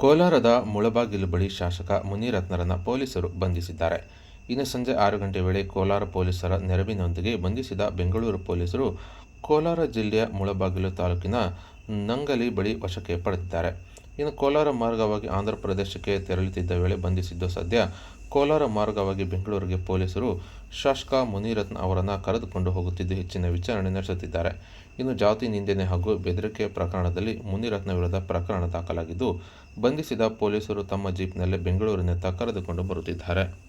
ಕೋಲಾರದ ಮುಳಬಾಗಿಲು ಬಳಿ ಶಾಸಕ ಮುನಿರತ್ನರನ್ನ ಪೊಲೀಸರು ಬಂಧಿಸಿದ್ದಾರೆ. ಇನ್ನು ಸಂಜೆ ಆರು ಗಂಟೆ ವೇಳೆ ಕೋಲಾರ ಪೊಲೀಸರ ನೆರವಿನೊಂದಿಗೆ ಬಂಧಿಸಿದ ಬೆಂಗಳೂರು ಪೊಲೀಸರು ಕೋಲಾರ ಜಿಲ್ಲೆಯ ಮುಳಬಾಗಿಲು ತಾಲೂಕಿನ ನಂಗಲಿ ಬಳಿ ವಶಕ್ಕೆ ಪಡೆದಿದ್ದಾರೆ. ಇನ್ನು ಕೋಲಾರ ಮಾರ್ಗವಾಗಿ ಆಂಧ್ರ ಪ್ರದೇಶಕ್ಕೆ ತೆರಳುತ್ತಿದ್ದ ವೇಳೆ ಬಂಧಿಸಿದ್ದು ಸದ್ಯ ಕೋಲಾರ ಮಾರ್ಗವಾಗಿ ಬೆಂಗಳೂರಿಗೆ ಪೊಲೀಸರು ಶಾಸಕ ಮುನಿರತ್ನ ಅವರನ್ನು ಕರೆದುಕೊಂಡು ಹೋಗುತ್ತಿದ್ದು ಹೆಚ್ಚಿನ ವಿಚಾರಣೆ ನಡೆಸುತ್ತಿದ್ದಾರೆ. ಇನ್ನು ಜಾತಿ ನಿಂದನೆ ಹಾಗೂ ಬೆದರಿಕೆ ಪ್ರಕರಣದಲ್ಲಿ ಮುನಿರತ್ನ ವಿರುದ್ಧ ಪ್ರಕರಣ ದಾಖಲಾಗಿದ್ದು, ಬಂಧಿಸಿದ ಪೊಲೀಸರು ತಮ್ಮ ಜೀಪ್ನಲ್ಲೇ ಬೆಂಗಳೂರಿನತ್ತ ಕರೆದುಕೊಂಡು ಬರುತ್ತಿದ್ದಾರೆ.